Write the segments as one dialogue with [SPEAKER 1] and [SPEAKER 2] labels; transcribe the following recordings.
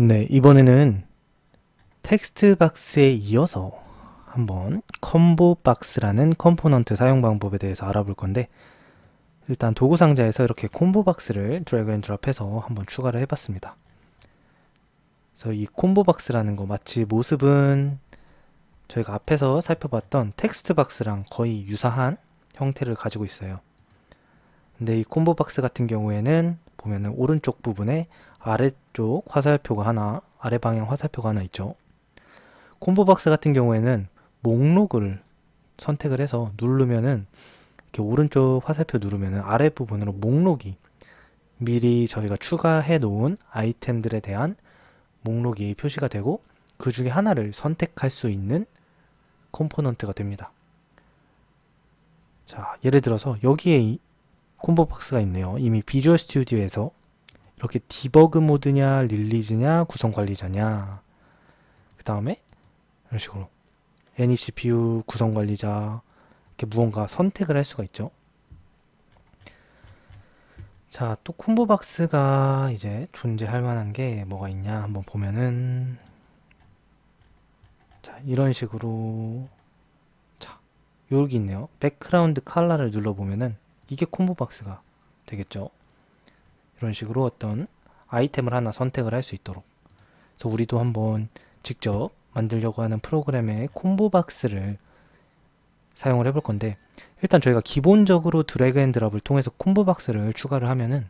[SPEAKER 1] 네, 이번에는 텍스트 박스에 이어서 한번 컴보 박스라는 컴포넌트 사용 방법에 대해서 알아볼 건데 일단 도구 상자에서 이렇게 콤보 박스를 드래그 앤 드롭해서 한번 추가를 해봤습니다. 그래서 이 콤보 박스라는 거 마치 모습은 저희가 앞에서 살펴봤던 텍스트 박스랑 거의 유사한 형태를 가지고 있어요. 근데 이 콤보 박스 같은 경우에는 보면은 오른쪽 부분에 아래쪽 화살표가 하나, 아래 방향 화살표가 하나 있죠. 콤보 박스 같은 경우에는 목록을 선택을 해서 누르면은 이렇게 오른쪽 화살표 누르면은 아래 부분으로 목록이 미리 저희가 추가해 놓은 아이템들에 대한 목록이 표시가 되고 그 중에 하나를 선택할 수 있는 컴포넌트가 됩니다. 자, 예를 들어서 여기에 이 콤보 박스가 있네요. 이미 비주얼 스튜디오에서 이렇게 디버그 모드냐, 릴리즈냐, 구성 관리자냐. 그 다음에 이런 식으로 NEC 뷰 구성 관리자 이렇게 무언가 선택을 할 수가 있죠. 자, 또 콤보 박스가 이제 존재할 만한 게 뭐가 있냐 한번 보면은 자, 이런 식으로 자, 여기 있네요. 백그라운드 컬러를 눌러 보면은 이게 콤보 박스가 되겠죠. 이런 식으로 어떤 아이템을 하나 선택을 할 수 있도록. 그래서 우리도 한번 직접 만들려고 하는 프로그램의 콤보 박스를 사용을 해볼 건데 일단 저희가 기본적으로 드래그 앤 드랍을 통해서 콤보 박스를 추가를 하면은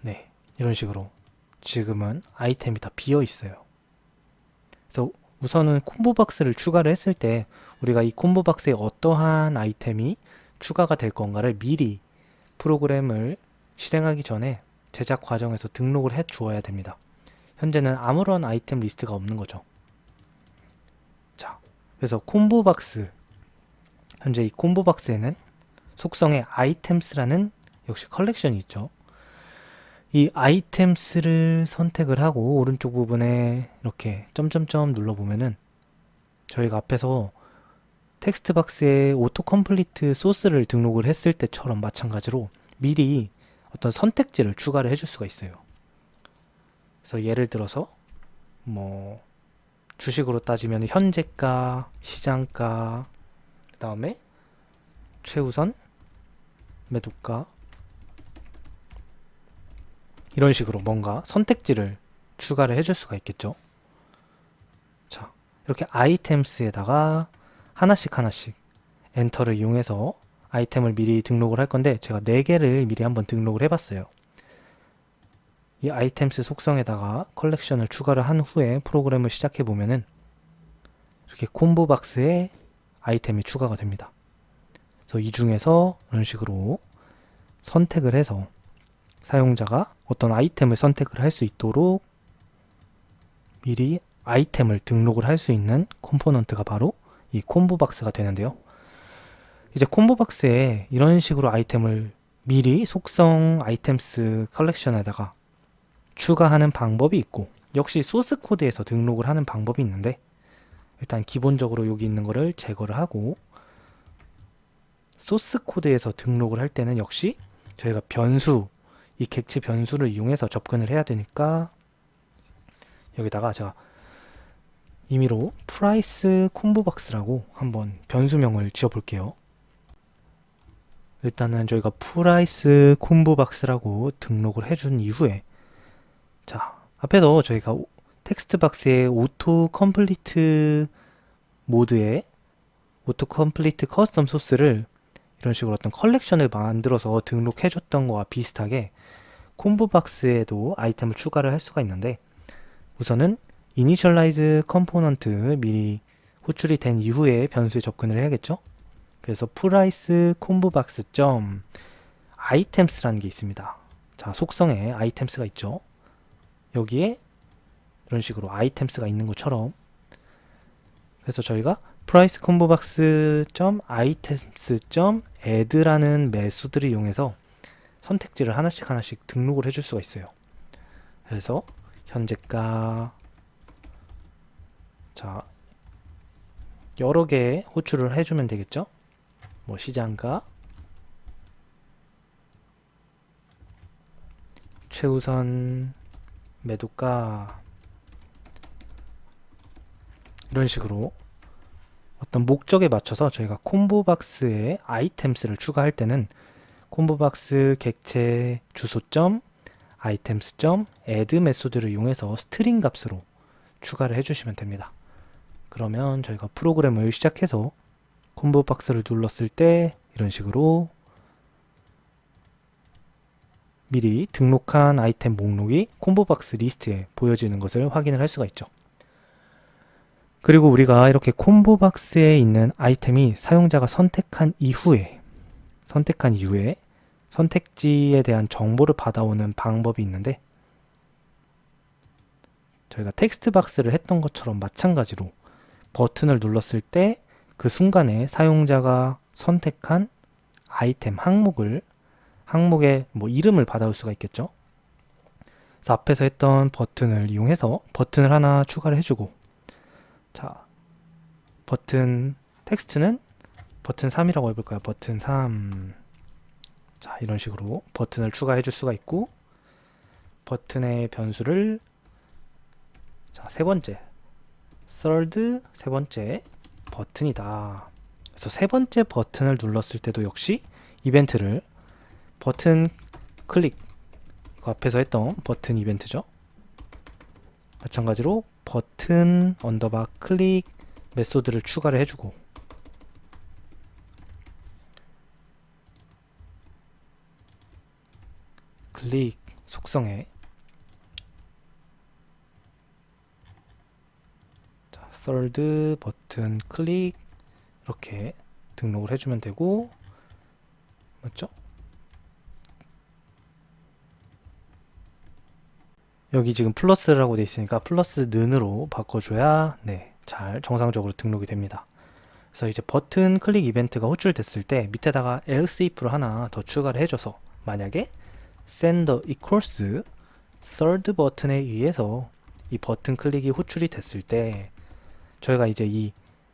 [SPEAKER 1] 네 이런 식으로 지금은 아이템이 다 비어 있어요. 그래서 우선은 콤보 박스를 추가를 했을 때 우리가 이 콤보 박스에 어떠한 아이템이 추가가 될 건가를 미리 프로그램을 실행하기 전에 제작 과정에서 등록을 해 주어야 됩니다. 현재는 아무런 아이템 리스트가 없는 거죠. 자, 그래서 콤보 박스 현재 이 콤보 박스에는 속성에 아이템스라는 역시 컬렉션이 있죠. 이 아이템스를 선택을 하고 오른쪽 부분에 이렇게 점점점 눌러보면은 저희가 앞에서 텍스트 박스에 오토 컴플리트 소스를 등록을 했을 때처럼 마찬가지로 미리 어떤 선택지를 추가를 해줄 수가 있어요. 그래서 예를 들어서 뭐 주식으로 따지면 현재가, 시장가, 그 다음에 최우선, 매도가 이런 식으로 뭔가 선택지를 추가를 해줄 수가 있겠죠. 자, 이렇게 아이템스에다가 하나씩 하나씩 엔터를 이용해서 아이템을 미리 등록을 할 건데 제가 4개를 미리 한번 등록을 해봤어요. 이 아이템스 속성에다가 컬렉션을 추가를 한 후에 프로그램을 시작해 보면은 이렇게 콤보 박스에 아이템이 추가가 됩니다. 그래서 이 중에서 이런 식으로 선택을 해서 사용자가 어떤 아이템을 선택을 할 수 있도록 미리 아이템을 등록을 할 수 있는 컴포넌트가 바로 이 콤보 박스가 되는데요. 이제 콤보 박스에 이런 식으로 아이템을 미리 속성 아이템스 컬렉션에다가 추가하는 방법이 있고 역시 소스 코드에서 등록을 하는 방법이 있는데 일단 기본적으로 여기 있는 거를 제거를 하고 소스 코드에서 등록을 할 때는 역시 저희가 변수 이 객체 변수를 이용해서 접근을 해야 되니까 여기다가 제가 임의로 프라이스 콤보 박스라고 한번 변수명을 지어 볼게요. 일단은 저희가 프라이스 콤보 박스라고 등록을 해준 이후에 자 앞에서 저희가 오- 텍스트 박스에 오토 컴플리트 모드에 오토 컴플리트 커스텀 소스를 이런 식으로 어떤 컬렉션을 만들어서 등록해 줬던 거와 비슷하게 콤보 박스에도 아이템을 추가를 할 수가 있는데 우선은 이니셜라이즈 컴포넌트 미리 호출이 된 이후에 변수에 접근을 해야겠죠? 그래서 프라이스 콤보 박스 점 아이템스라는 게 있습니다. 자, 속성에 아이템스가 있죠. 여기에 이런 식으로 아이템스가 있는 것처럼 그래서 저희가 price combo box items add라는 메소드를 이용해서 선택지를 하나씩 하나씩 등록을 해줄 수가 있어요. 그래서 현재가 자 여러 개의 호출을 해주면 되겠죠? 뭐 시장가, 최우선 매도가 이런 식으로 어떤 목적에 맞춰서 저희가 콤보박스에 아이템스를 추가할 때는 콤보박스 객체 주소점 아이템스점 add 메소드를 이용해서 스트링 값으로 추가를 해주시면 됩니다. 그러면 저희가 프로그램을 시작해서 콤보 박스를 눌렀을 때 이런 식으로 미리 등록한 아이템 목록이 콤보 박스 리스트에 보여지는 것을 확인을 할 수가 있죠. 그리고 우리가 이렇게 콤보 박스에 있는 아이템이 사용자가 선택한 이후에 선택한 이후에 선택지에 대한 정보를 받아오는 방법이 있는데 저희가 텍스트 박스를 했던 것처럼 마찬가지로 버튼을 눌렀을 때 그 순간에 사용자가 선택한 아이템 항목을 항목의 뭐 이름을 받아올 수가 있겠죠. 그래서 앞에서 했던 버튼을 이용해서 버튼을 하나 추가를 해주고 자 버튼 텍스트는 버튼 3이라고 해볼까요? 버튼 3 자, 이런 식으로 버튼을 추가해 줄 수가 있고 버튼의 변수를 자, 세 번째 third 세 번째 버튼이다. 그래서 세 번째 버튼을 눌렀을 때도 역시 이벤트를 버튼 클릭 앞에서 했던 버튼 이벤트죠. 마찬가지로 버튼 언더바 클릭 메소드를 추가를 해주고. 클릭 속성에. 자, third 버튼 클릭. 이렇게 등록을 해주면 되고. 맞죠? 여기 지금 플러스라고 돼 있으니까 플러스 는으로 바꿔줘야 네, 잘 정상적으로 등록이 됩니다. 그래서 이제 버튼 클릭 이벤트가 호출됐을 때 밑에다가 else if를 하나 더 추가를 해줘서 만약에 sender equals third 버튼에 의해서 이 버튼 클릭이 호출이 됐을 때 저희가 이제 이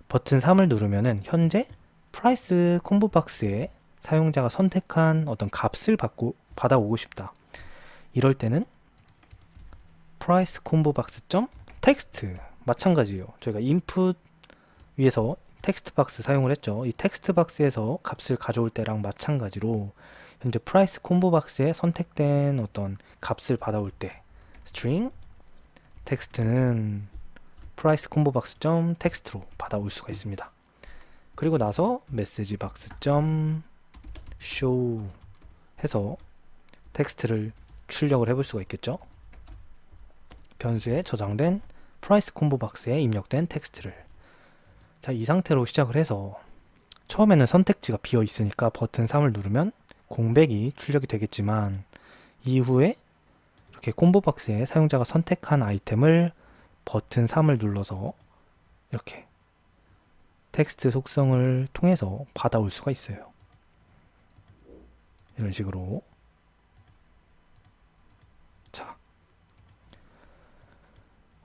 [SPEAKER 1] 버튼 3을 누르면은 현재 프라이스 콤보 박스에 사용자가 선택한 어떤 값을 받고 받아오고 싶다. 이럴 때는 price 콤보 박스 점 텍스트 마찬가지예요. 저희가 input 위에서 텍스트 박스 사용을 했죠. 이 텍스트 박스에서 값을 가져올 때랑 마찬가지로 현재 price 콤보 박스에 선택된 어떤 값을 받아올 때 string 텍스트는 price 콤보 박스 점 텍스트로 받아올 수가 있습니다. 그리고 나서 메시지 박스 점 show 해서 텍스트를 출력을 해볼 수가 있겠죠. 변수에 저장된 price 콤보 박스에 입력된 텍스트를 자, 이 상태로 시작을 해서 처음에는 선택지가 비어 있으니까 버튼 3을 누르면 공백이 출력이 되겠지만 이후에 이렇게 콤보 박스에 사용자가 선택한 아이템을 버튼 3을 눌러서 이렇게 텍스트 속성을 통해서 받아올 수가 있어요. 이런 식으로 자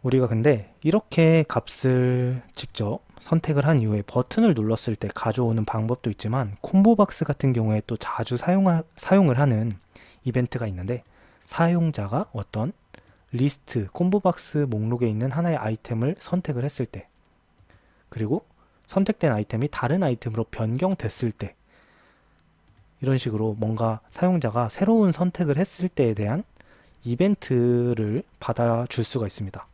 [SPEAKER 1] 우리가 근데 이렇게 값을 직접 선택을 한 이후에 버튼을 눌렀을 때 가져오는 방법도 있지만 콤보박스 같은 경우에 또 자주 사용하, 사용을 하는 이벤트가 있는데 사용자가 어떤 리스트 콤보박스 목록에 있는 하나의 아이템을 선택을 했을 때 그리고 선택된 아이템이 다른 아이템으로 변경됐을 때 이런 식으로 뭔가 사용자가 새로운 선택을 했을 때에 대한 이벤트를 받아줄 수가 있습니다.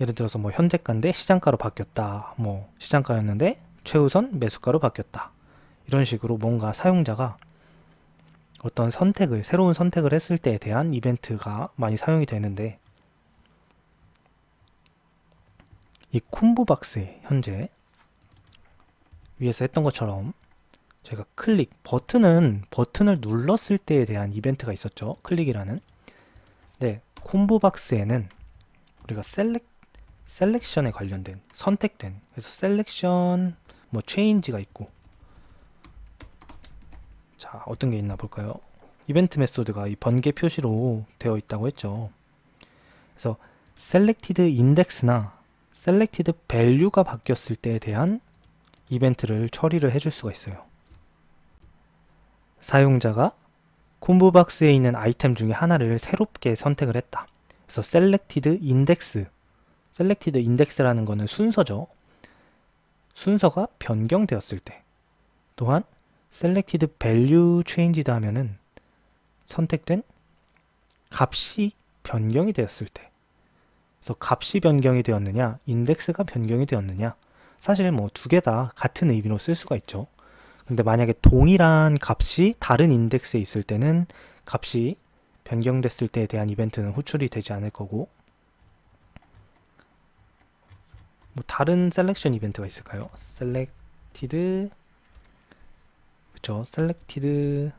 [SPEAKER 1] 예를 들어서 뭐 현재가인데 시장가로 바뀌었다. 뭐 시장가였는데 최우선 매수가로 바뀌었다. 이런 식으로 뭔가 사용자가 어떤 선택을 새로운 선택을 했을 때에 대한 이벤트가 많이 사용이 되는데 이 콤보 박스에 현재 위에서 했던 것처럼 제가 클릭 버튼은 버튼을 눌렀을 때에 대한 이벤트가 있었죠. 클릭이라는. 네, 콤보 박스에는 우리가 셀렉 셀렉션에 관련된 선택된 그래서 셀렉션 뭐 체인지가 있고 자 어떤 게 있나 볼까요 이벤트 메소드가 이 번개 표시로 되어 있다고 했죠 그래서 selected index나 selected value가 바뀌었을 때에 대한 이벤트를 처리를 해줄 수가 있어요. 사용자가 콤보 박스에 있는 아이템 중에 하나를 새롭게 선택을 했다. 그래서 selected index라는 거는 순서죠. 순서가 변경되었을 때. 또한 selected value changed 하면은 선택된 값이 변경이 되었을 때. 그래서 값이 변경이 되었느냐, 인덱스가 변경이 되었느냐. 사실 뭐 두 개 다 같은 의미로 쓸 수가 있죠. 근데 만약에 동일한 값이 다른 인덱스에 있을 때는 값이 변경됐을 때에 대한 이벤트는 호출이 되지 않을 거고 뭐 다른 셀렉션 이벤트가 있을까요? selected 그쵸 selected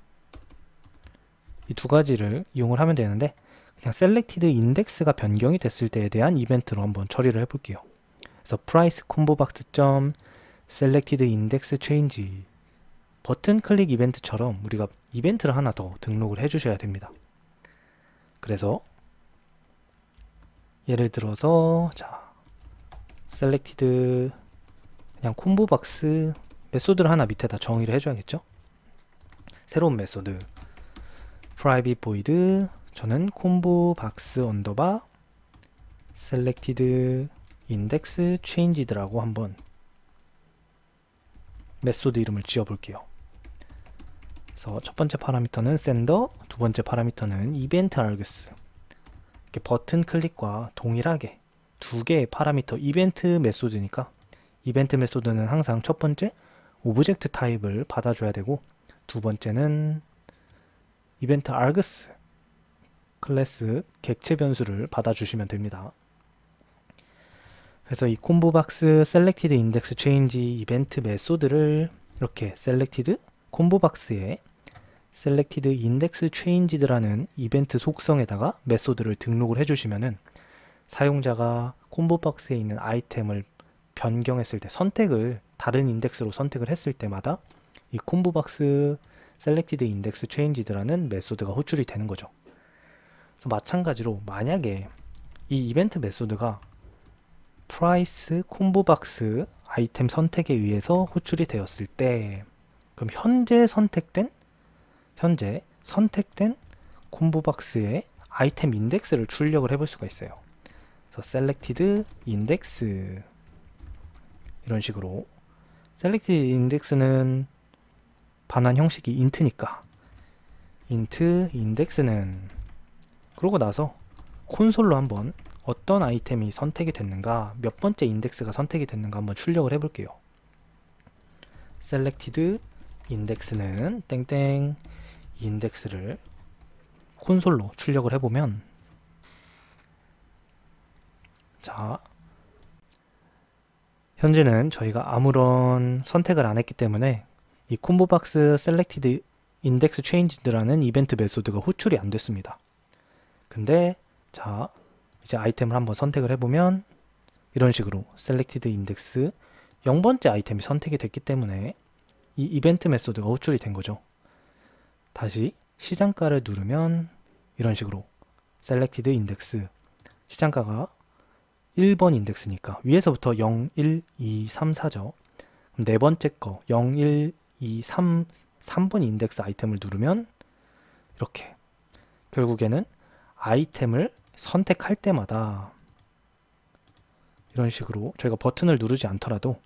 [SPEAKER 1] 이두 가지를 이용을 하면 되는데 그냥 selected index가 변경이 됐을 때에 대한 이벤트로 한번 처리를 해 볼게요. 그래서 price combo box 점 selected index change 버튼 클릭 이벤트처럼 우리가 이벤트를 하나 더 등록을 해 주셔야 됩니다. 그래서 예를 들어서 자 selected 그냥 콤보 박스 메소드를 하나 밑에다 정의를 해줘야겠죠? 새로운 메소드 private void 저는 콤보 박스 언더바 selected index changed라고 한번 메소드 이름을 지어볼게요. 그래서 첫 번째 파라미터는 sender, 두 번째 파라미터는 event args. 이렇게 버튼 클릭과 동일하게 두 개의 파라미터 이벤트 메소드니까 이벤트 메소드는 항상 첫 번째 오브젝트 타입을 받아줘야 되고 두 번째는 이벤트 args 클래스 객체 변수를 받아주시면 됩니다. 그래서 이 콤보 박스 selected index change 이벤트 메소드를 이렇게 selected 콤보 박스에 selected index changed라는 이벤트 속성에다가 메소드를 등록을 해주시면은 사용자가 콤보 박스에 있는 아이템을 변경했을 때 선택을 다른 인덱스로 선택을 했을 때마다 이 콤보 박스 selected index changed라는 메소드가 호출이 되는 거죠. 그래서 마찬가지로 만약에 이 이벤트 메소드가 price 콤보 박스 아이템 선택에 의해서 호출이 되었을 때 그럼 현재 선택된 현재 선택된 콤보 박스의 아이템 인덱스를 출력을 해볼 수가 있어요. 그래서 selected index 이런 식으로 selected index는 반환 형식이 int니까 int index는 그러고 나서 콘솔로 한번 어떤 아이템이 선택이 됐는가, 몇 번째 인덱스가 선택이 됐는가 한번 출력을 해볼게요. selected index는 땡땡 인덱스를 콘솔로 출력을 해보면 자 현재는 저희가 아무런 선택을 안 했기 때문에 이 콤보 박스 selected index changed라는 이벤트 메소드가 호출이 안 됐습니다. 근데 자 이제 아이템을 한번 선택을 해보면 이런 식으로 selected index 0번째 아이템이 선택이 됐기 때문에 이 이벤트 메소드가 호출이 된 거죠. 다시 시장가를 누르면 이런 식으로 selected index 시장가가 1번 인덱스니까 위에서부터 0, 1, 2, 3, 4죠. 그럼 네 번째 거 0, 1, 2, 3, 3번 인덱스 아이템을 누르면 이렇게 결국에는 아이템을 선택할 때마다 이런 식으로 저희가 버튼을 누르지 않더라도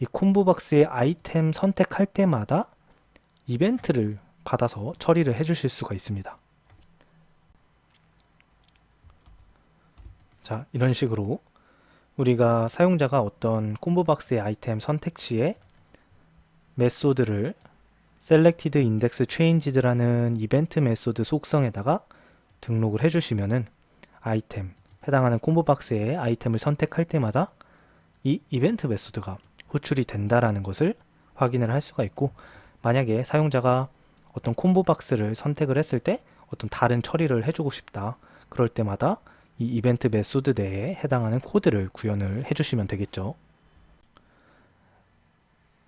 [SPEAKER 1] 이 콤보 박스의 아이템 선택할 때마다 이벤트를 받아서 처리를 해 주실 수가 있습니다. 자, 이런 식으로 우리가 사용자가 어떤 콤보 박스의 아이템 선택지에 메소드를 selected index changed라는 이벤트 메소드 속성에다가 등록을 해주시면은 아이템, 해당하는 콤보 박스의 아이템을 선택할 때마다 이 이벤트 메소드가 호출이 된다라는 것을 확인을 할 수가 있고 만약에 사용자가 어떤 콤보 박스를 선택을 했을 때 어떤 다른 처리를 해주고 싶다. 그럴 때마다 이 이벤트 메소드 내에 해당하는 코드를 구현을 해주시면 되겠죠.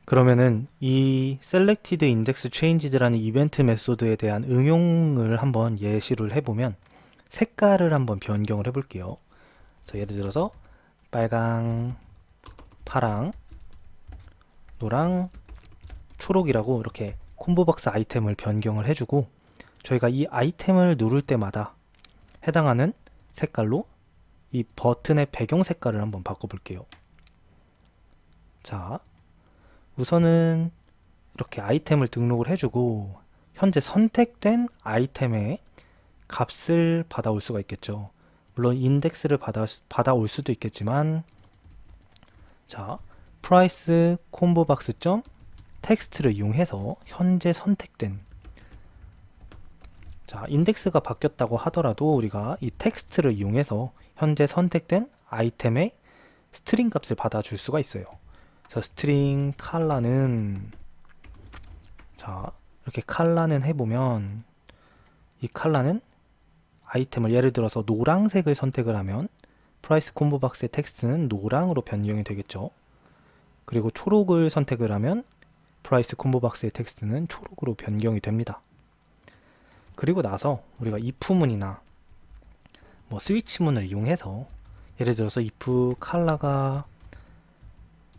[SPEAKER 1] 그러면은 이 selected index changed라는 이벤트 메소드에 대한 응용을 한번 예시를 해보면 색깔을 한번 변경을 해볼게요. 그래서 예를 들어서 빨강, 파랑, 노랑, 초록이라고 이렇게 콤보박스 아이템을 변경을 해주고 저희가 이 아이템을 누를 때마다 해당하는 색깔로 이 버튼의 배경 색깔을 한번 바꿔볼게요. 자, 우선은 이렇게 아이템을 등록을 해주고 현재 선택된 아이템의 값을 받아올 수가 있겠죠. 물론 인덱스를 받아, 받아올 수도 있겠지만 자, price 콤보 박스 점 텍스트를 이용해서 현재 선택된 자, 인덱스가 바뀌었다고 하더라도 우리가 이 텍스트를 이용해서 현재 선택된 아이템의 스트링 값을 받아줄 수가 있어요. 그래서 스트링 칼라는 자, 이렇게 칼라는 해보면 이 칼라는 아이템을 예를 들어서 노란색을 선택을 하면 프라이스 콤보 박스의 텍스트는 노랑으로 변경이 되겠죠. 그리고 초록을 선택을 하면 프라이스 콤보 박스의 텍스트는 초록으로 변경이 됩니다. 그리고 나서 우리가 if문이나 뭐 스위치문을 이용해서 예를 들어서 if 컬러가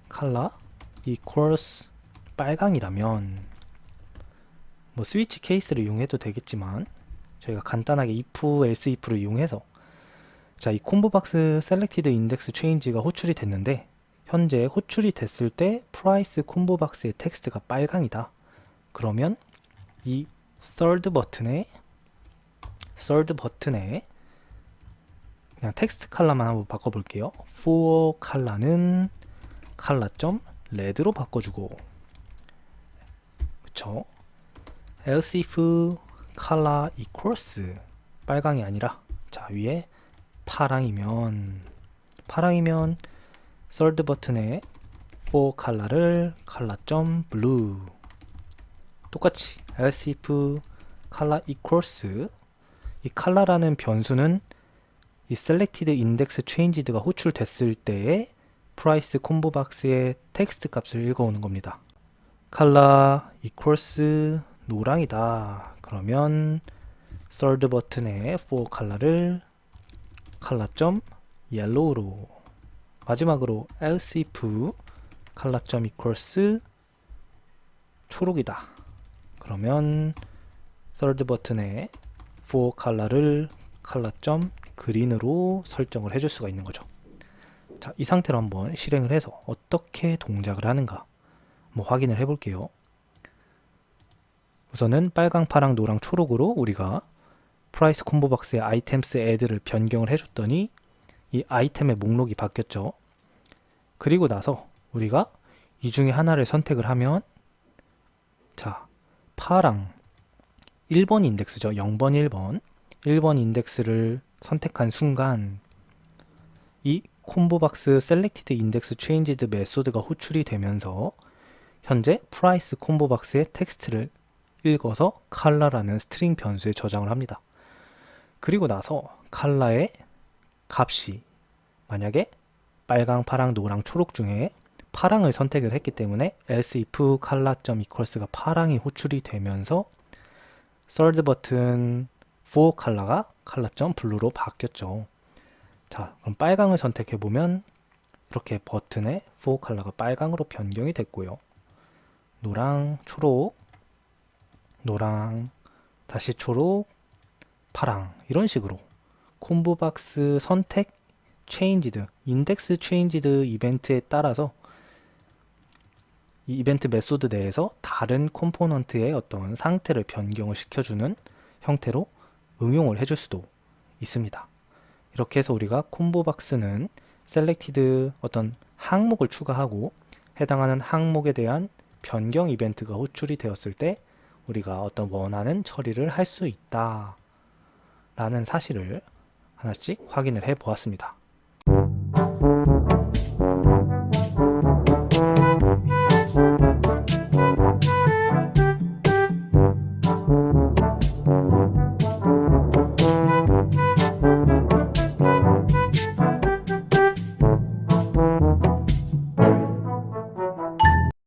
[SPEAKER 1] 컬러 equals 빨강이라면 뭐 스위치 케이스를 이용해도 되겠지만 저희가 간단하게 if, else if를 이용해서 자, 이 콤보 박스 셀렉티드 인덱스 체인지가 호출이 됐는데 현재 호출이 됐을 때 프라이스 콤보 박스의 텍스트가 빨강이다. 그러면 이 third 버튼에 third 버튼에 그냥 텍스트 컬러만 한번 바꿔볼게요. for 컬러는 컬러점 레드로 바꿔주고 그쵸? else if color equals 빨강이 아니라 자 위에 파랑이면 파랑이면 third 버튼에 for color를 color.blue blue 똑같이 else if color equals 이 color라는 변수는 이 selected index changed가 호출됐을 때의 price 콤보 박스의 텍스트 값을 읽어오는 겁니다. color equals 노랑이다. 그러면 third 버튼에 for color를 color. yellow로 마지막으로 else if color. equals 초록이다. 그러면 third 버튼에 for color를 color. green으로 설정을 해줄 수가 있는 거죠. 자, 이 상태로 한번 실행을 해서 어떻게 동작을 하는가 뭐 확인을 해 볼게요. 우선은 빨강, 파랑, 노랑, 초록으로 우리가 프라이스 콤보 박스의 아이템스 애드를 변경을 해줬더니 이 아이템의 목록이 바뀌었죠. 그리고 나서 우리가 이 중에 하나를 선택을 하면 자 파랑 1번 인덱스죠. 0번 1번 1번 인덱스를 선택한 순간 이 콤보박스 셀렉티드 인덱스 체인지드 메소드가 호출이 되면서 현재 프라이스 콤보박스의 텍스트를 읽어서 칼라라는 스트링 변수에 저장을 합니다. 그리고 나서 칼라의 값이 만약에 빨강, 파랑, 노랑, 초록 중에 파랑을 선택을 했기 때문에 else if color.equals가 파랑이 호출이 되면서 third 버튼 for color가 color.blue로 바뀌었죠. 자, 그럼 빨강을 선택해 보면 이렇게 버튼에 for color가 빨강으로 변경이 됐고요. 노랑, 초록, 노랑, 다시 초록, 파랑 이런 식으로 콤보 박스 선택 체인지드 인덱스 체인지드 이벤트에 따라서 이 이벤트 메소드 내에서 다른 컴포넌트의 어떤 상태를 변경을 시켜주는 형태로 응용을 해줄 수도 있습니다. 이렇게 해서 우리가 콤보 박스는 셀렉티드 어떤 항목을 추가하고 해당하는 항목에 대한 변경 이벤트가 호출이 되었을 때 우리가 어떤 원하는 처리를 할 수 있다 라는 사실을 하나씩 확인을 해 보았습니다.